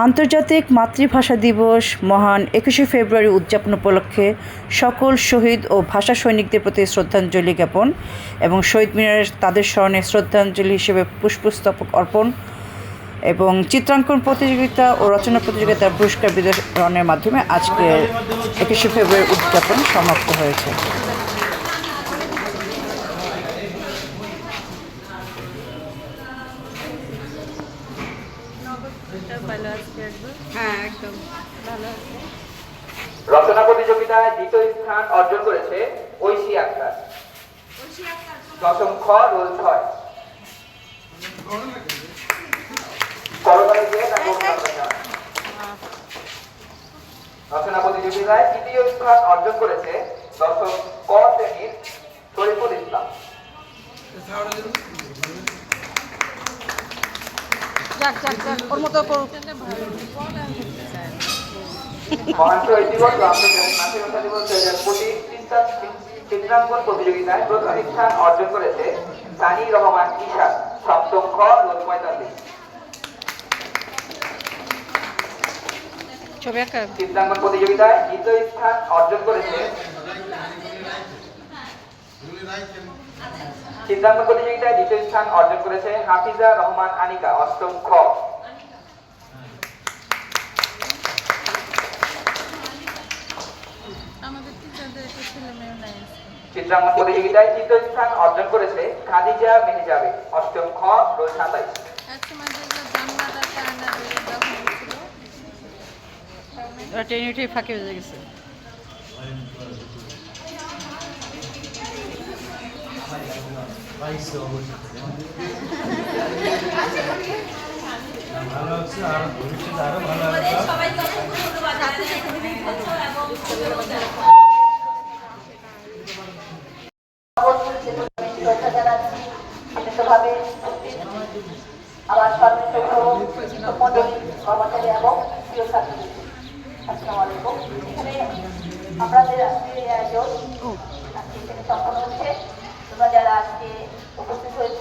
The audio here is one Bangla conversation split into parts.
আন্তর্জাতিক মাতৃভাষা দিবস মহান একুশে ফেব্রুয়ারি উদযাপন উপলক্ষে সকল শহীদ ও ভাষা সৈনিকদের প্রতি শ্রদ্ধাঞ্জলি জ্ঞাপন এবং শহীদ মিনারে তাদের স্মরণে শ্রদ্ধাঞ্জলি হিসেবে পুষ্পস্তবক অর্পণ এবং চিত্রাঙ্কন প্রতিযোগিতা ও রচনা প্রতিযোগিতার পুরস্কার বিতরণের মাধ্যমে আজকে একুশে ফেব্রুয়ারি উদযাপন সমাপ্ত হয়েছে। ভালো আজকে একবার হ্যাঁ একদম। ভালো আছে। রচনা প্রতিযোগিতায় দ্বিতীয় স্থান অর্জন করেছে ঐশী আক্তার। দশম খ রোল ছয়। রচনা প্রতিযোগিতায় তৃতীয় স্থান অর্জন করেছে দশম ক শ্রেণির শরীফুল ইসলাম। যাক ওর মতো করুক। চিত্রাঙ্কন প্রতিযোগিতায় প্রথম স্থান অর্জন করেছে সানি রহমান ঈশা সপ্তম খ রোল ছবি আঁকা? চিত্রাঙ্কন প্রতিযোগিতায় দ্বিতীয় স্থান অর্জন করেছে চিত্রাঙ্কন প্রতিযোগিতায় দ্বিতীয় স্থান অর্জন করেছে হাফিজা রহমান আনিকা, অষ্টম খ। চিত্রাঙ্কন প্রতিযোগিতায় তৃতীয় স্থান অর্জন করেছে খাদিজা মেহজাবে, অষ্টম খ রোল সাতাইশ ফাঁকি হয়ে গেছে ভালো হচ্ছে আর ভবিষ্যতে আরও ভালো আমার সর্বশ্রেষ্ঠ মন্ডলী কর্মচারী এবং প্রিয় ছাত্রী আসসালামু আলাইকুম এখানে আপনাদের আজকে আজকে সম্পন্ন হচ্ছে তোমরা যারা আজকে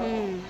うん。